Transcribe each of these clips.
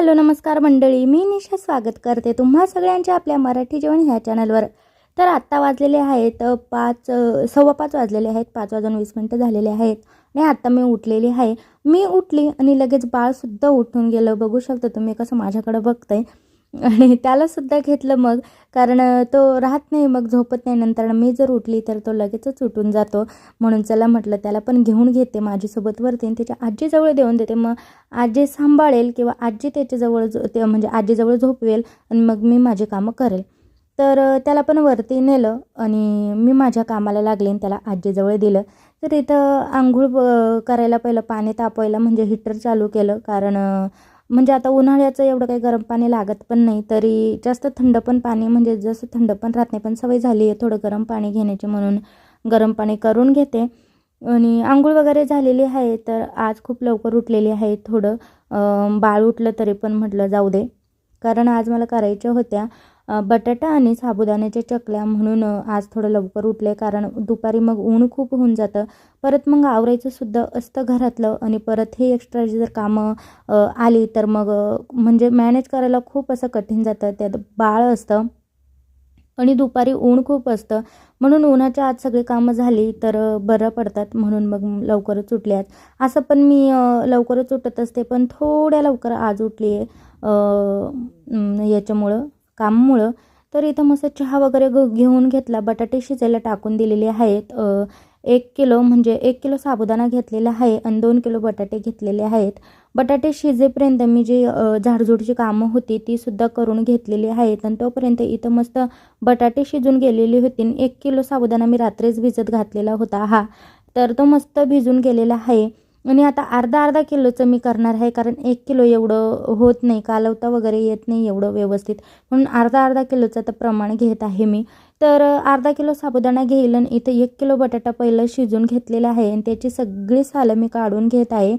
Hello नमस्कार मंडळी. मी निशा स्वागत करते तुम्हा सगळ्यांच्या आपल्या मराठी जेवण ह्या चॅनलवर. तर आत्ता वाजलेले आहेत पाच सव्वा पाच वाजलेले आहेत पाच वाजून वीस मिनटं झालेले आहेत. आणि आत्ता मी उठलेली आहे. मी उठली आणि लगेच बाळसुद्धा उठून गेलं. बघू शकता तुम्ही कसं माझ्याकडं बघतंय. आणि त्यालासुद्धा घेतलं मग. कारण तो राहत नाही मग झोपत नाही. नंतर मी जर उठली तर तो लगेचच उठून जातो. म्हणून चला म्हटलं त्याला पण घेऊन घेते माझ्यासोबत वरती. आणि त्याच्या आजीजवळ देऊन देते. मग आजी सांभाळेल किंवा आजी त्याच्याजवळ जो ते म्हणजे आजीजवळ झोपवेल आणि मग मी माझी कामं करेल. तर त्याला पण वरती नेलं आणि मी माझ्या कामाला लागले आणि त्याला आजीजवळ दिलं. तर इथं आंघोळ करायला पहिलं पाणी तापवायला म्हणजे हिटर चालू केलं. कारण म्हणजे आता उन्हाळ्याचं एवढं काही गरम पाणी लागत पण नाही तरी जास्त थंड पण पाणी म्हणजे जसं थंड पण राहत नाही पण सवय झाली आहे थोडं गरम पाणी घेण्याची म्हणून गरम पाणी करून घेते. आणि आंघोळ वगैरे झालेली आहे तर आज खूप लवकर उठलेली आहे थोडं बाळ उठलं तरी पण म्हटलं जाऊ दे. कारण आज मला करायच्या होत्या बटाटा आणि साबुदाण्याच्या चकल्या म्हणून आज थोडं लवकर उठले कारण दुपारी मग ऊन खूप होऊन जातं. परत मग आवरायचं सुद्धा असतं घरातलं आणि परत हे एक्स्ट्रा जर कामं आली तर मग म्हणजे मॅनेज करायला खूप असं कठीण जातं. त्यात बाळ असतं आणि दुपारी ऊन खूप असतं. म्हणून उन्हाच्या आत सगळी कामं झाली तर बरं पडतात म्हणून मग लवकरच उठले आज असं पण मी लवकरच उठत असते पण थोड्या लवकर आज उठली आहे याच्यामुळं काममुळं. तर इथं मस्त चहा वगैरे घेऊन घेतला बटाटे शिजायला टाकून दिलेले आहेत. एक किलो म्हणजे एक किलो साबुदाणा घेतलेला आहे आणि दोन किलो बटाटे घेतलेले आहेत. बटाटे शिजेपर्यंत मी जी झाडझुडची कामं होती ती सुद्धा करून घेतलेली आहेत आणि तोपर्यंत इथं मस्त बटाटे शिजून गेलेली होती आणि एक किलो साबुदाणा मी रात्रीच भिजत घातलेला होता. हा तर तो मस्त भिजून गेलेला आहे. आणि आता अर्धा अर्धा किलोचं मी करणार आहे कारण एक किलो एवढं होत नाही कालवता वगैरे येत नाही एवढं व्यवस्थित. म्हणून अर्धा अर्धा किलोचं तर प्रमाण घेत आहे मी. तर अर्धा किलो साबुदाणा घेईल आणि इथं एक किलो बटाटा पहिलं शिजून घेतलेला आहे आणि त्याची सगळी सालं मी काढून घेत आहे.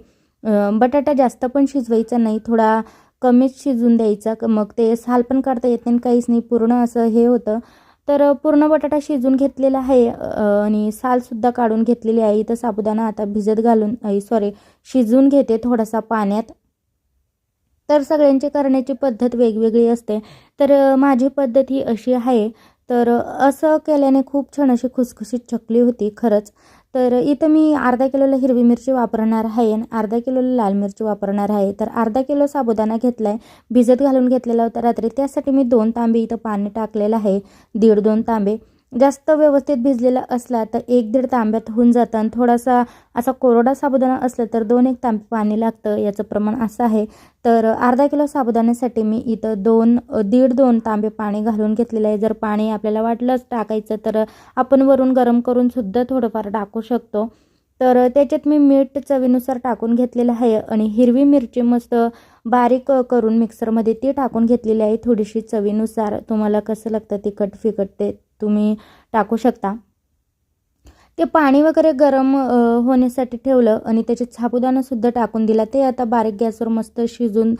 बटाटा जास्त पण शिजवायचा नाही थोडा कमीच शिजून द्यायचा. मग ते साल पण काढता येत नाही आणि काहीच नाही पूर्ण असं हे होतं. तर पूर्ण बटाटा शिजून घेतलेला आहे आणि सालसुद्धा काढून घेतलेली आहे. इथं साबुदाणा आता भिजत घालून सॉरी शिजवून घेते थोडासा पाण्यात. तर सगळ्यांची करण्याची पद्धत वेगवेगळी असते. तर माझी पद्धत ही अशी आहे. तर असं केल्याने खूप छान अशी खुसखुशीत चकली होती खरंच. तर इथं मी अर्धा किलोला हिरवी मिरची वापरणार आहे आणि अर्धा किलोला लाल मिरची वापरणार आहे. तर अर्धा किलो साबुदाणा घेतला आहे भिजत घालून घेतलेला होता रात्री. त्यासाठी मी दोन तांबे इथं पाणी टाकलेलं आहे. दीड दोन तांबे. जास्त व्यवस्थित भिजलेला असला तर एक दीड तांब्यात होऊन जातं. आणि थोडासा असा कोरडा साबुदाणा असला तर दोन एक तांबे पाणी लागतं. याचं प्रमाण असं आहे. तर अर्धा किलो साबुदाण्यासाठी मी इथं दोन दीड दोन तांबे पाणी घालून घेतलेलं आहे. जर पाणी आपल्याला वाटलंच टाकायचं तर आपण वरून गरम करून सुद्धा थोडंफार टाकू शकतो. तर त्याच्यात मी मीठ चवीनुसार टाकून घेतलेलं आहे आणि हिरवी मिरची मस्त बारीक करून मिक्सरमध्ये ती टाकून घेतलेली आहे थोडीशी चवीनुसार. तुम्हाला कसं लागतं तिखट फिकट ते तुम्ही टाकू शकता. ते पाणी वगैरे गरम होण्यासाठी ठेवलं आणि त्याच्यात साबुदाणासुद्धा टाकून दिला. ते आता बारीक गॅसवर मस्त शिजून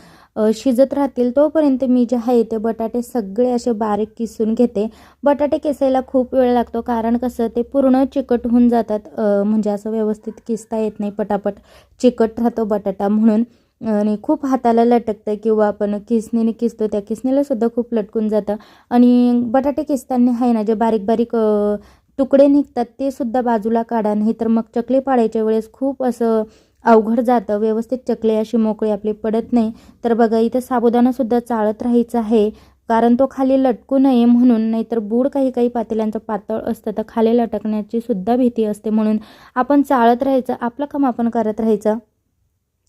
शिजत राहतील तोपर्यंत मी जे आहे ते बटाटे सगळे असे बारीक किसून घेते. बटाटे किसायला खूप वेळ लागतो कारण कसं ते पूर्ण चिकट होऊन जातात. म्हणजे असं व्यवस्थित किसता येत नाही पटापट. चिकट राहतो बटाटा म्हणून. आणि खूप हाताला लटकतं किंवा आपण किसणीने किसतो त्या किसणीला सुद्धा खूप लटकून जातं. आणि बटाटे किसताना आहे ना जे बारीक बारीक तुकडे निघतात ते सुद्धा बाजूला काढा. नाही तर मग चकली पाडायच्या वेळेस खूप असं अवघड जातं. व्यवस्थित चकली अशी मोकळी आपली पडत नाही. तर बघा इथं साबुदाणासुद्धा चाळत राहायचं आहे. कारण तो खाली लटकू नये म्हणून नाहीतर बूड काही काही पातेल्यांचं पातळ असतं. तर खाली लटकण्याची सुद्धा भीती असते म्हणून आपण चाळत राहायचं आपलं काम आपण करत राहायचं.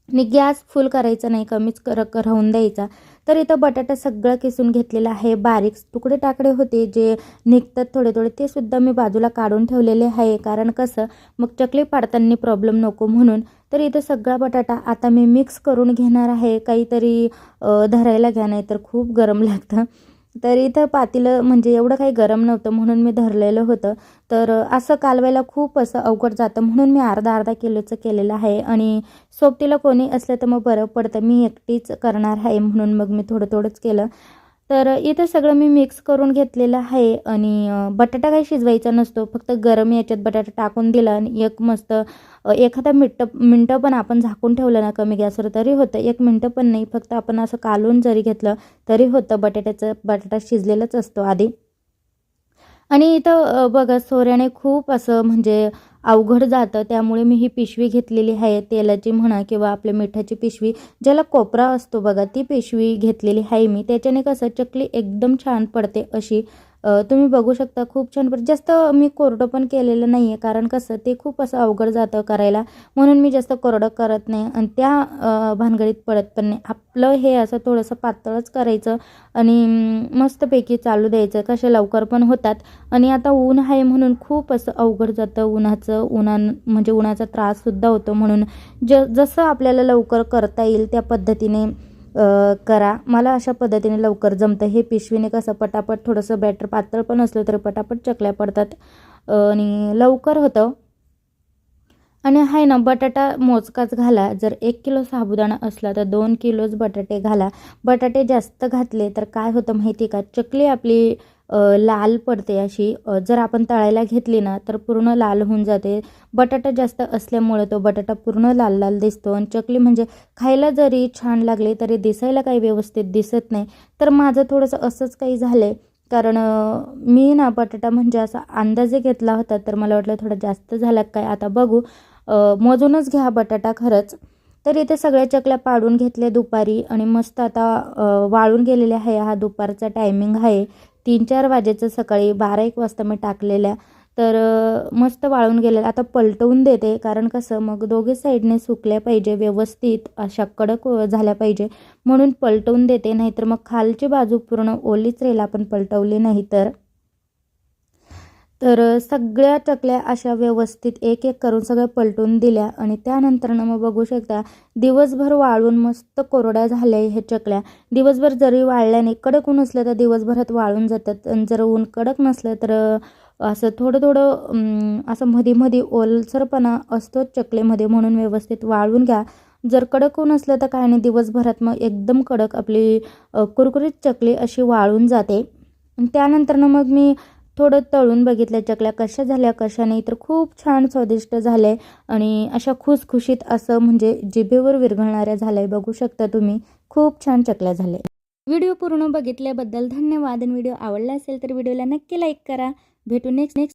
आणि गॅस फुल करायचा नाही कमीच कर राहून द्यायचा. तर इथं बटाटा सगळं किसून घेतलेला आहे बारीक तुकडे टाकडे होते जे निघतात थोडे थोडे ते सुद्धा मी बाजूला काढून ठेवलेले आहे. कारण कसं मग चकली पाडताना प्रॉब्लेम नको म्हणून. तर इथं सगळा बटाटा आता मी मिक्स करून घेणार आहे. काहीतरी धरायला घ्या नाही तर खूप गरम लागतं. तर इथं पातेलं म्हणजे एवढं काही गरम नव्हतं म्हणून मी धरलेलं होतं. तर असं कालवायला खूप असं अवघड जातं म्हणून मी अर्धा अर्धा किलोचं केलेलं आहे. आणि सोबतीला कोणी असलं तर मग बरं पडतं. मी एकटीच करणार आहे म्हणून मग मी थोडं थोडंच केलं. तर इथं सगळं मी मिक्स करून घेतलेलं आहे आणि बटाटा काही शिजवायचा नसतो. फक्त गरम याच्यात बटाटा टाकून दिला आणि एक मस्त एखादा मिनटं मिनटं पण आपण झाकून ठेवलं ना कमी गॅसवर तरी होतं. एक मिनटं पण नाही फक्त आपण असं कालून जरी घेतलं तरी होतं. बटाट्याचं बटाटा शिजलेलाच असतो आधी. आणि इथं बघा सोऱ्याने खूप असं म्हणजे अवघड जातं. त्यामुळे मी ही पिशवी घेतलेली आहे. तेलाची म्हणा किंवा आपल्या मिठाची पिशवी ज्याला कोपरा असतो बघा ती पिशवी घेतलेली आहे मी. त्याच्याने कसं चकली एकदम छान पडते अशी तुम्ही बघू शकता खूप छान जास्त मी कोरडं पण केलेलं नाही आहे कारण कसं ते खूप असं अवघड जातं करायला. म्हणून मी जास्त कोरडं करत नाही आणि त्या भानगडीत पडत पण नाही. आपलं हे असं थोडंसं पातळच करायचं आणि मस्तपैकी चालू द्यायचं. कसे लवकर पण होतात. आणि आता ऊन आहे म्हणून खूप असं अवघड जातं उन्हाचं. उन्हान म्हणजे उन्हाचा त्राससुद्धा होतो म्हणून. ज जसं आपल्याला लवकर करता येईल त्या पद्धतीने करा. मला अशा पद्धतीने लवकर जमतं. हे पिशवीने कसं पटापट थोडंसं बॅटर पातळ पण असलं तरी पटापट चकल्या पडतात. आणि लवकर होतं. आणि आहे ना बटाटा मोजकाच घाला. जर एक किलो साबुदाणा असला तर दोन किलोच बटाटे घाला. बटाटे जास्त घातले तर काय होतं माहिती का? चकली आपली लाल पडते अशी. जर आपण तळायला घेतली ना तर पूर्ण लाल होऊन जाते. बटाटा जास्त असल्यामुळे तो बटाटा पूर्ण लाल लाल दिसतो आणि चकली म्हणजे खायला जरी छान लागली तरी दिसायला काही व्यवस्थित दिसत नाही. तर माझं थोडंसं असंच काही झालं आहे कारण मी ना बटाटा म्हणजे असा अंदाजे घेतला होता तर मला वाटलं थोडा जास्त झाला काय आता बघू. मोजूनच घ्या बटाटा खरंच. तर इथे सगळ्या चकल्या पाडून घेतल्या दुपारी आणि मस्त आता वाळून गेलेले आहे. हा दुपारचा टायमिंग आहे. तीन चार वाजेचं सकाळी बारा एक वाजता मी टाकलेल्या. तर मस्त वाळून गेलेलं आता पलटवून देते कारण कसं मग दोघे साईडने सुकल्या पाहिजे व्यवस्थित अशा कडक झाल्या पाहिजे. म्हणून पलटवून देते नाहीतर मग खालची बाजू पूर्ण ओलीच राहील आपण पलटवली नाही तर. तर सगळ्या चकल्या अशा व्यवस्थित एक एक करून सगळ्या पलटून दिल्या आणि त्यानंतरनं मग बघू शकता दिवसभर वाळून मस्त कोरड्या झाल्या ह्या चकल्या दिवसभर जरी वाळल्याने कडक ऊन असलं तर दिवसभरात वाळून जातात. आणि जर ऊन कडक नसलं तर असं थोडं थोडं असं मध्ये मध्ये ओलसरपणा असतो चकलेमध्ये म्हणून व्यवस्थित वाळून घ्या. जर कडक ऊन असलं तर काय नाही दिवसभरात मग एकदम कडक आपली कुरकुरीत चकली अशी वाळून जाते. त्यानंतरनं मग मी थोडं तळून बघितल्या चकल्या कशा झाल्या कशा नाही तर खूप छान स्वादिष्ट झाले आणि अशा खुसखुशीत असं म्हणजे जिभेवर विरघळणाऱ्या झाल्या बघू शकता तुम्ही. खूप छान चकल्या झाल्या. व्हिडिओ पूर्ण बघितल्याबद्दल धन्यवाद. आणि व्हिडिओ आवडला असेल तर व्हिडिओला नक्की लाईक करा. भेटू नेक्स्ट नेक्स्ट